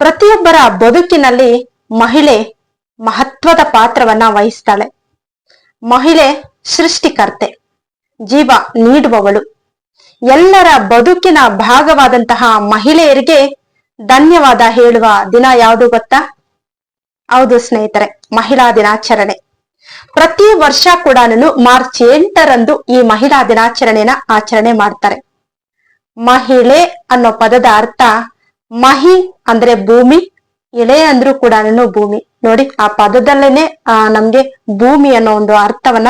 ಪ್ರತಿಯೊಬ್ಬರ ಬದುಕಿನಲ್ಲಿ ಮಹಿಳೆ ಮಹತ್ವದ ಪಾತ್ರವನ್ನ ವಹಿಸ್ತಾಳೆ. ಮಹಿಳೆ ಸೃಷ್ಟಿಕರ್ತೆ, ಜೀವ ನೀಡುವವಳು. ಎಲ್ಲರ ಬದುಕಿನ ಭಾಗವಾದಂತಹ ಮಹಿಳೆಯರಿಗೆ ಧನ್ಯವಾದ ಹೇಳುವ ದಿನ ಯಾವುದು ಗೊತ್ತಾ? ಹೌದು ಸ್ನೇಹಿತರೆ, ಮಹಿಳಾ ದಿನಾಚರಣೆ. ಪ್ರತಿ ವರ್ಷ ಕೂಡ ಮಾರ್ಚ್ ಎಂಟರಂದು ಈ ಮಹಿಳಾ ದಿನಾಚರಣೆನ ಆಚರಣೆ ಮಾಡ್ತಾರೆ. ಮಹಿಳೆ ಅನ್ನೋ ಪದದ ಅರ್ಥ ಮಹಿ ಅಂದ್ರೆ ಭೂಮಿ, ಎಳೆ ಅಂದ್ರೂ ಕೂಡ ಭೂಮಿ. ನೋಡಿ, ಆ ಪದದಲ್ಲೇನೆ, ಆ, ನಮ್ಗೆ ಭೂಮಿ ಅನ್ನೋ ಒಂದು ಅರ್ಥವನ್ನ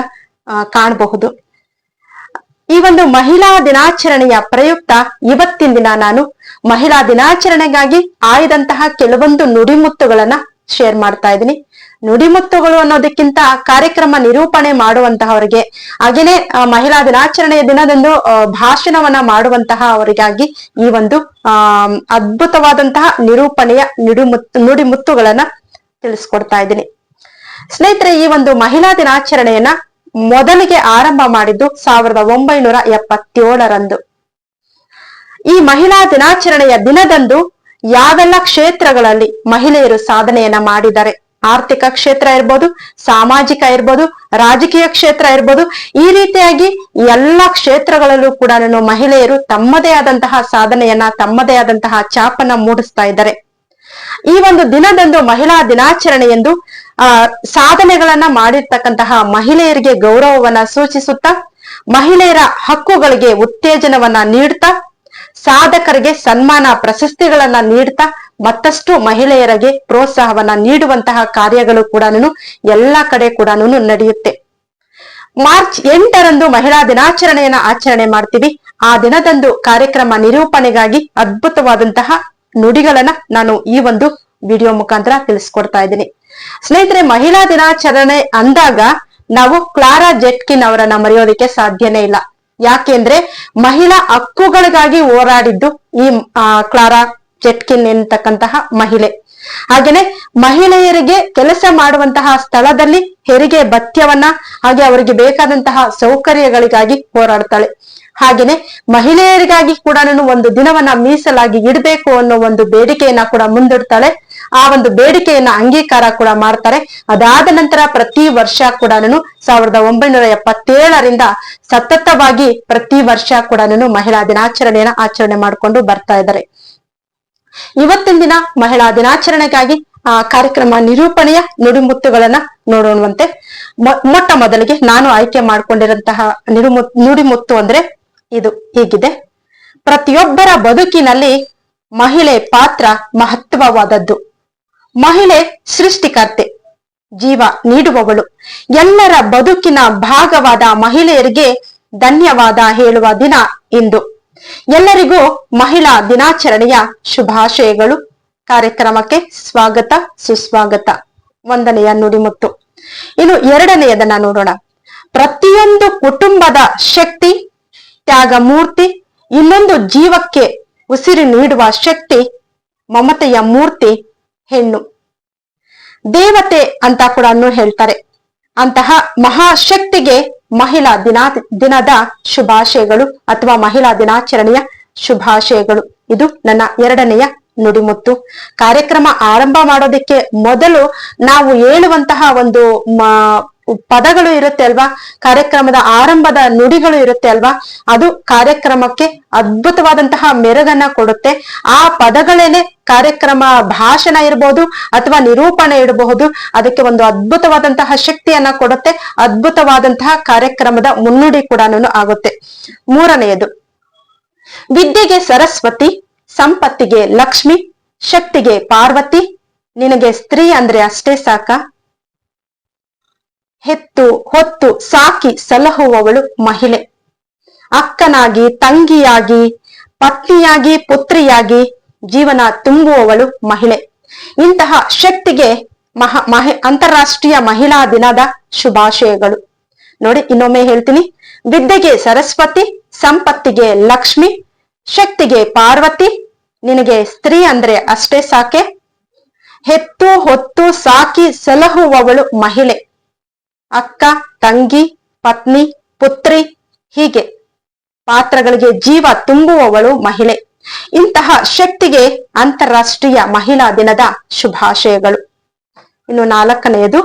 ಕಾಣಬಹುದು. ಈ ಒಂದು ಮಹಿಳಾ ದಿನಾಚರಣೆಯ ಪ್ರಯುಕ್ತ ಇವತ್ತಿನ ದಿನ ನಾನು ಮಹಿಳಾ ದಿನಾಚರಣೆಗಾಗಿ ಆಯ್ದಂತಹ ಕೆಲವೊಂದು ನುಡಿಮುತ್ತುಗಳನ್ನ ಶೇರ್ ಮಾಡ್ತಾ ಇದ್ದೀನಿ. ನುಡಿಮುತ್ತುಗಳು ಅನ್ನೋದಕ್ಕಿಂತ ಕಾರ್ಯಕ್ರಮ ನಿರೂಪಣೆ ಮಾಡುವಂತಹವರಿಗೆ, ಹಾಗೇನೆ ಮಹಿಳಾ ದಿನಾಚರಣೆಯ ದಿನದಂದು ಭಾಷಣವನ್ನ ಮಾಡುವಂತಹ ಅವರಿಗಾಗಿ ಈ ಒಂದು, ಆ, ಅದ್ಭುತವಾದಂತಹ ನಿರೂಪಣೆಯ ನುಡಿಮುತ್ತು, ನುಡಿಮುತ್ತುಗಳನ್ನ ತಿಳಿಸ್ಕೊಡ್ತಾ ಇದ್ದೀನಿ. ಸ್ನೇಹಿತರೆ, ಈ ಒಂದು ಮಹಿಳಾ ದಿನಾಚರಣೆಯನ್ನ ಮೊದಲಿಗೆ ಆರಂಭ ಮಾಡಿದ್ದು ಸಾವಿರದ ಒಂಬೈನೂರ ಎಪ್ಪತ್ತೇಳರಂದು. ಈ ಮಹಿಳಾ ದಿನಾಚರಣೆಯ ದಿನದಂದು ಯಾವೆಲ್ಲ ಕ್ಷೇತ್ರಗಳಲ್ಲಿ ಮಹಿಳೆಯರು ಸಾಧನೆಯನ್ನ ಮಾಡಿದ್ದಾರೆ? ಆರ್ಥಿಕ ಕ್ಷೇತ್ರ ಇರ್ಬೋದು, ಸಾಮಾಜಿಕ ಇರ್ಬೋದು, ರಾಜಕೀಯ ಕ್ಷೇತ್ರ ಇರ್ಬೋದು, ಈ ರೀತಿಯಾಗಿ ಎಲ್ಲ ಕ್ಷೇತ್ರಗಳಲ್ಲೂ ಕೂಡ ಮಹಿಳೆಯರು ತಮ್ಮದೇ ಆದಂತಹ ಸಾಧನೆಯನ್ನ, ತಮ್ಮದೇ ಆದಂತಹ ಚಾಪನ್ನ ಮೂಡಿಸ್ತಾ ಇದ್ದಾರೆ. ಈ ಒಂದು ದಿನದಂದು ಮಹಿಳಾ ದಿನಾಚರಣೆ ಎಂದು, ಆ, ಸಾಧನೆಗಳನ್ನ ಮಾಡಿರ್ತಕ್ಕಂತಹ ಮಹಿಳೆಯರಿಗೆ ಗೌರವವನ್ನ ಸೂಚಿಸುತ್ತಾ, ಮಹಿಳೆಯರ ಹಕ್ಕುಗಳಿಗೆ ಉತ್ತೇಜನವನ್ನ ನೀಡ್ತಾ ಸಾಧಕರಿಗೆ ಸನ್ಮಾನ ಪ್ರಶಸ್ತಿಗಳನ್ನ ನೀಡ್ತಾ ಮತ್ತಷ್ಟು ಮಹಿಳೆಯರಿಗೆ ಪ್ರೋತ್ಸಾಹವನ್ನ ನೀಡುವಂತಹ ಕಾರ್ಯಗಳು ಕೂಡ ಎಲ್ಲಾ ಕಡೆ ಕೂಡ ನಡೆಯುತ್ತೆ. ಮಾರ್ಚ್ ಎಂಟರಂದು ಮಹಿಳಾ ದಿನಾಚರಣೆಯನ್ನ ಆಚರಣೆ ಮಾಡ್ತೀವಿ. ಆ ದಿನದಂದು ಕಾರ್ಯಕ್ರಮ ನಿರೂಪಣೆಗಾಗಿ ಅದ್ಭುತವಾದಂತಹ ನುಡಿಗಳನ್ನ ನಾನು ಈ ಒಂದು ವಿಡಿಯೋ ಮುಖಾಂತರ ತಿಳಿಸ್ಕೊಡ್ತಾ ಇದ್ದೀನಿ. ಸ್ನೇಹಿತರೆ, ಮಹಿಳಾ ದಿನಾಚರಣೆ ಅಂದಾಗ ನಾವು ಕ್ಲಾರಾ ಜೆಟ್ಕಿನ್ ಅವರನ್ನ ಮರೆಯೋದಿಕ್ಕೆ ಸಾಧ್ಯನೇ ಇಲ್ಲ. ಯಾಕೆಂದ್ರೆ ಮಹಿಳಾ ಹಕ್ಕುಗಳಿಗಾಗಿ ಹೋರಾಡಿದ್ದು ಈ ಕ್ಲಾರಾ ಜೆಟ್ಕಿನ್ ಎನ್ನತಕ್ಕಂತಹ ಮಹಿಳೆ. ಹಾಗೇನೆ ಮಹಿಳೆಯರಿಗೆ ಕೆಲಸ ಮಾಡುವಂತಹ ಸ್ಥಳದಲ್ಲಿ ಹೆರಿಗೆ ಭತ್ಯವನ್ನ ಹಾಗೆ ಅವರಿಗೆ ಬೇಕಾದಂತಹ ಸೌಕರ್ಯಗಳಿಗಾಗಿ ಹೋರಾಡ್ತಾಳೆ. ಹಾಗೇನೆ ಮಹಿಳೆಯರಿಗಾಗಿ ಕೂಡ ಒಂದು ದಿನವನ್ನ ಮೀಸಲಾಗಿ ಇಡಬೇಕು ಅನ್ನೋ ಒಂದು ಬೇಡಿಕೆಯನ್ನ ಕೂಡ ಮುಂದಿಡ್ತಾಳೆ. ಆ ಒಂದು ಬೇಡಿಕೆಯನ್ನ ಅಂಗೀಕಾರ ಕೂಡ ಮಾಡ್ತಾರೆ. ಅದಾದ ನಂತರ ಪ್ರತಿ ವರ್ಷ ಕೂಡ ಸಾವಿರದ ಒಂಬೈನೂರ ಎಪ್ಪತ್ತೇಳರಿಂದ ಸತತವಾಗಿ ಪ್ರತಿ ವರ್ಷ ಕೂಡ ನಾನು ಮಹಿಳಾ ದಿನಾಚರಣೆಯನ್ನ ಆಚರಣೆ ಮಾಡಿಕೊಂಡು ಬರ್ತಾ ಇದ್ದಾರೆ. ಇವತ್ತಿನ ದಿನ ಮಹಿಳಾ ದಿನಾಚರಣೆಗಾಗಿ, ಆ, ಕಾರ್ಯಕ್ರಮ ನಿರೂಪಣೆಯ ನುಡಿಮುತ್ತುಗಳನ್ನ ನೋಡೋಣವಂತೆ ಮೊಟ್ಟ ಮೊದಲಿಗೆ ನಾನು ಆಯ್ಕೆ ಮಾಡಿಕೊಂಡಿರಂತಹ ನಿರುಮು, ನುಡಿಮುತ್ತು ಅಂದ್ರೆ ಇದು ಹೀಗಿದೆ. ಪ್ರತಿಯೊಬ್ಬರ ಬದುಕಿನಲ್ಲಿ ಮಹಿಳೆ ಪಾತ್ರ ಮಹತ್ವವಾದದ್ದು. ಮಹಿಳೆ ಸೃಷ್ಟಿಕರ್ತೆ, ಜೀವ ನೀಡುವವಳು. ಎಲ್ಲರ ಬದುಕಿನ ಭಾಗವಾದ ಮಹಿಳೆಯರಿಗೆ ಧನ್ಯವಾದ ಹೇಳುವ ದಿನ ಇಂದು. ಎಲ್ಲರಿಗೂ ಮಹಿಳಾ ದಿನಾಚರಣೆಯ ಶುಭಾಶಯಗಳು. ಕಾರ್ಯಕ್ರಮಕ್ಕೆ ಸ್ವಾಗತ, ಸುಸ್ವಾಗತ. ಒಂದನೆಯ ನುಡಿಮುತ್ತು. ಇನ್ನು ಎರಡನೆಯದನ್ನ ನೋಡೋಣ. ಪ್ರತಿಯೊಂದು ಕುಟುಂಬದ ಶಕ್ತಿ, ತ್ಯಾಗ ಮೂರ್ತಿ, ಇನ್ನೊಂದು ಜೀವಕ್ಕೆ ಉಸಿರು ನೀಡುವ ಶಕ್ತಿ, ಮಮತೆಯ ಮೂರ್ತಿ ಹೆಣ್ಣು. ದೇವತೆ ಅಂತ ಕೂಡ ಹೇಳ್ತಾರೆ. ಅಂತಹ ಮಹಾಶಕ್ತಿಗೆ ಮಹಿಳಾ ದಿನಾ, ದಿನದ ಶುಭಾಶಯಗಳು ಅಥವಾ ಮಹಿಳಾ ದಿನಾಚರಣೆಯ ಶುಭಾಶಯಗಳು. ಇದು ನನ್ನ ಎರಡನೆಯ ನುಡಿಮುತ್ತು. ಕಾರ್ಯಕ್ರಮ ಆರಂಭ ಮಾಡೋದಕ್ಕೆ ಮೊದಲು ನಾವು ಹೇಳುವಂತಹ ಒಂದು ಪದಗಳು ಇರುತ್ತೆ ಅಲ್ವಾ? ಕಾರ್ಯಕ್ರಮದ ಆರಂಭದ ನುಡಿಗಳು ಇರುತ್ತೆ ಅಲ್ವಾ? ಅದು ಕಾರ್ಯಕ್ರಮಕ್ಕೆ ಅದ್ಭುತವಾದಂತಹ ಮೆರುಗನ್ನ ಕೊಡುತ್ತೆ. ಆ ಪದಗಳೇನೆ ಕಾರ್ಯಕ್ರಮ ಭಾಷಣ ಇರಬಹುದು ಅಥವಾ ನಿರೂಪಣೆ ಇರಬಹುದು ಅದಕ್ಕೆ ಒಂದು ಅದ್ಭುತವಾದಂತಹ ಶಕ್ತಿಯನ್ನ ಕೊಡುತ್ತೆ. ಅದ್ಭುತವಾದಂತಹ ಕಾರ್ಯಕ್ರಮದ ಮುನ್ನುಡಿ ಕೂಡ ಆಗುತ್ತೆ. ಮೂರನೆಯದು, ವಿದ್ಯೆಗೆ ಸರಸ್ವತಿ, ಸಂಪತ್ತಿಗೆ ಲಕ್ಷ್ಮಿ, ಶಕ್ತಿಗೆ ಪಾರ್ವತಿ, ನಿನಗೆ ಸ್ತ್ರೀ ಅಂದ್ರೆ ಅಷ್ಟೇ ಸಾಕ? ಹೆತ್ತು, ಹೊತ್ತು ಸಾಕಿ ಸಲಹುವವಳು ಮಹಿಳೆ. ಅಕ್ಕನಾಗಿ, ತಂಗಿಯಾಗಿ, ಪತ್ನಿಯಾಗಿ, ಪುತ್ರಿಯಾಗಿ ಜೀವನ ತುಂಬುವವಳು ಮಹಿಳೆ. ಇಂತಹ ಶಕ್ತಿಗೆ ಮಹಾ, ಮಹಿ, ಅಂತಾರಾಷ್ಟ್ರೀಯ ಮಹಿಳಾ ದಿನದ ಶುಭಾಶಯಗಳು. ನೋಡಿ, ಇನ್ನೊಮ್ಮೆ ಹೇಳ್ತೀನಿ. ವಿದ್ಯೆಗೆ ಸರಸ್ವತಿ, ಸಂಪತ್ತಿಗೆ ಲಕ್ಷ್ಮಿ, ಶಕ್ತಿಗೆ ಪಾರ್ವತಿ, ನಿನಗೆ ಸ್ತ್ರೀ ಅಂದ್ರೆ ಅಷ್ಟೇ ಸಾಕೆ. ಹೆತ್ತು, ಹೊತ್ತು ಸಾಕಿ ಸಲಹುವವಳು ಮಹಿಳೆ. ಅಕ್ಕ, ತಂಗಿ, ಪತ್ನಿ, ಪುತ್ರಿ ಹೀಗೆ ಪಾತ್ರಗಳಿಗೆ ಜೀವ ತುಂಬುವವಳು ಮಹಿಳೆ. ಇಂತಹ ಶಕ್ತಿಗೆ ಅಂತಾರಾಷ್ಟ್ರೀಯ ಮಹಿಳಾ ದಿನದ ಶುಭಾಶಯಗಳು. ಇನ್ನು ನಾಲ್ಕನೆಯದು,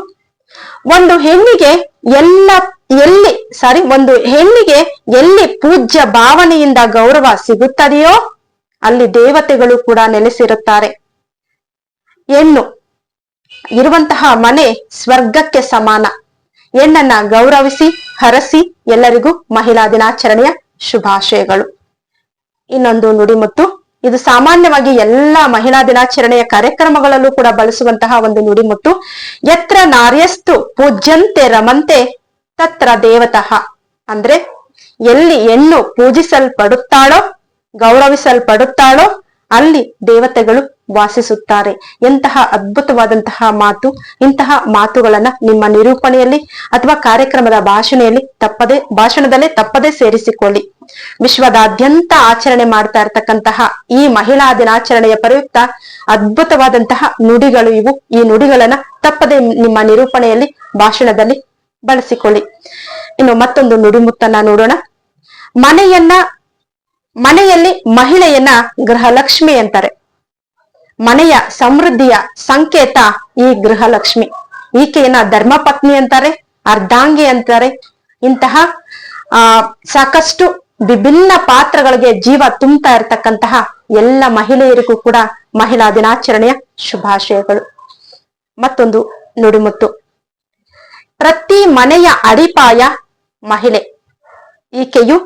ಒಂದು ಹೆಣ್ಣಿಗೆ ಎಲ್ಲ, ಎಲ್ಲಿ ಸಾರಿ ಒಂದು ಹೆಣ್ಣಿಗೆ ಎಲ್ಲಿ ಪೂಜ್ಯ ಭಾವನೆಯಿಂದ ಗೌರವ ಸಿಗುತ್ತದೆಯೋ ಅಲ್ಲಿ ದೇವತೆಗಳು ಕೂಡ ನೆಲೆಸಿರುತ್ತಾರೆ. ಹೆಣ್ಣು ಇರುವಂತಹ ಮನೆ ಸ್ವರ್ಗಕ್ಕೆ ಸಮಾನ. ಹೆಣ್ಣನ್ನ ಗೌರವಿಸಿ, ಹರಸಿ ಎಲ್ಲರಿಗೂ ಮಹಿಳಾ ದಿನಾಚರಣೆಯ ಶುಭಾಶಯಗಳು. ಇನ್ನೊಂದು ನುಡಿಮುತ್ತು ಇದು ಸಾಮಾನ್ಯವಾಗಿ ಎಲ್ಲಾ ಮಹಿಳಾ ದಿನಾಚರಣೆಯ ಕಾರ್ಯಕ್ರಮಗಳಲ್ಲೂ ಕೂಡ ಬಳಸುವಂತಹ ಒಂದು ನುಡಿಮುತ್ತು ಎತ್ರ ನಾರ್ಯಸ್ತು ಪೂಜ್ಯಂತೆ ರಮಂತೆ ತತ್ರ ದೇವತಃ. ಅಂದ್ರೆ ಎಲ್ಲಿ ಹೆಣ್ಣು ಪೂಜಿಸಲ್ಪಡುತ್ತಾಳೋ, ಗೌರವಿಸಲ್ಪಡುತ್ತಾಳೋ ಅಲ್ಲಿ ದೇವತೆಗಳು ವಾಸಿಸುತ್ತಾರೆ. ಎಂತಹ ಅದ್ಭುತವಾದಂತಹ ಮಾತು, ಇಂತಹ ಮಾತುಗಳನ್ನ ನಿಮ್ಮ ನಿರೂಪಣೆಯಲ್ಲಿ ಅಥವಾ ಕಾರ್ಯಕ್ರಮದ ಭಾಷಣೆಯಲ್ಲಿ ತಪ್ಪದೆ, ಭಾಷಣದಲ್ಲೇ ತಪ್ಪದೆ ಸೇರಿಸಿಕೊಳ್ಳಿ. ವಿಶ್ವದಾದ್ಯಂತ ಆಚರಣೆ ಮಾಡ್ತಾ ಇರತಕ್ಕಂತಹ ಈ ಮಹಿಳಾ ದಿನಾಚರಣೆಯ ಪ್ರಯುಕ್ತ ಅದ್ಭುತವಾದಂತಹ ನುಡಿಗಳು ಇವು. ಈ ನುಡಿಗಳನ್ನ ತಪ್ಪದೆ ನಿಮ್ಮ ನಿರೂಪಣೆಯಲ್ಲಿ, ಭಾಷಣದಲ್ಲಿ ಬಳಸಿಕೊಳ್ಳಿ. ಇನ್ನು ಮತ್ತೊಂದು ನುಡಿಮುತ್ತನ್ನ ನೋಡೋಣ. ಮನೆಯನ್ನ, ಮನೆಯಲ್ಲಿ ಮಹಿಳೆಯನ್ನ ಗೃಹಲಕ್ಷ್ಮಿ ಅಂತಾರೆ. ಮನೆಯ ಸಮೃದ್ಧಿಯ ಸಂಕೇತ ಈ ಗೃಹಲಕ್ಷ್ಮಿ. ಈಕೆಯನ್ನ ಧರ್ಮಪತ್ನಿ ಅಂತಾರೆ, ಅರ್ಧಾಂಗಿ ಅಂತಾರೆ. ಇಂತಹ, ಆ, ಸಾಕಷ್ಟು ವಿಭಿನ್ನ ಪಾತ್ರಗಳಿಗೆ ಜೀವ ತುಂಬತಾ ಇರತಕ್ಕಂತಹ ಎಲ್ಲ ಮಹಿಳೆಯರಿಗೂ ಕೂಡ ಮಹಿಳಾ ದಿನಾಚರಣೆಯ ಶುಭಾಶಯಗಳು. ಮತ್ತೊಂದು ನುಡಿಮುತ್ತು. ಪ್ರತಿ ಮನೆಯ ಅಡಿಪಾಯ ಮಹಿಳೆ. ಈಕೆಯು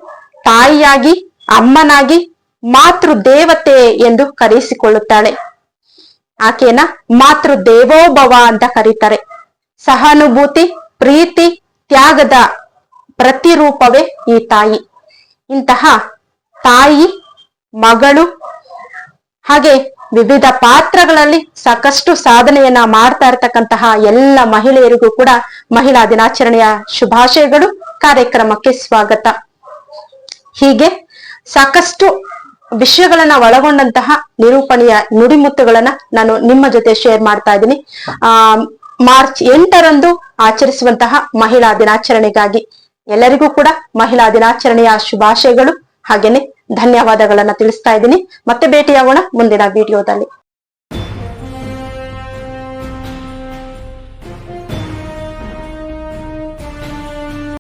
ತಾಯಿಯಾಗಿ, ಅಮ್ಮನಾಗಿ ಮಾತೃ ದೇವತೆ ಎಂದು ಕರೆಯಿಸಿಕೊಳ್ಳುತ್ತಾಳೆ. ಆಕೆಯನ್ನ ಮಾತೃ ದೇವೋಭವ ಅಂತ ಕರೀತಾರೆ. ಸಹಾನುಭೂತಿ, ಪ್ರೀತಿ, ತ್ಯಾಗದ ಪ್ರತಿರೂಪವೇ ಈ ತಾಯಿ. ಇಂತಹ ತಾಯಿ, ಮಗಳು, ಹಾಗೆ ವಿವಿಧ ಪಾತ್ರಗಳಲ್ಲಿ ಸಾಕಷ್ಟು ಸಾಧನೆಯನ್ನ ಮಾಡ್ತಾ ಇರ್ತಕ್ಕಂತಹ ಎಲ್ಲ ಮಹಿಳೆಯರಿಗೂ ಕೂಡ ಮಹಿಳಾ ದಿನಾಚರಣೆಯ ಶುಭಾಶಯಗಳು. ಕಾರ್ಯಕ್ರಮಕ್ಕೆ ಸ್ವಾಗತ. ಹೀಗೆ ಸಾಕಷ್ಟು ವಿಷಯಗಳನ್ನ ಒಳಗೊಂಡಂತಹ ನಿರೂಪಣೆಯ ನುಡಿಮುತ್ತುಗಳನ್ನ ನಾನು ನಿಮ್ಮ ಜೊತೆ ಶೇರ್ ಮಾಡ್ತಾ ಇದ್ದೀನಿ. ಆ, ಮಾರ್ಚ್ ಎಂಟರಂದು ಆಚರಿಸುವಂತಹ ಮಹಿಳಾ ದಿನಾಚರಣೆಗಾಗಿ ಎಲ್ಲರಿಗೂ ಕೂಡ ಮಹಿಳಾ ದಿನಾಚರಣೆಯ ಶುಭಾಶಯಗಳು. ಹಾಗೇನೆ ಧನ್ಯವಾದಗಳನ್ನ ತಿಳಿಸ್ತಾ ಇದ್ದೀನಿ. ಮತ್ತೆ ಭೇಟಿಯಾಗೋಣ ಮುಂದಿನ ವಿಡಿಯೋದಲ್ಲಿ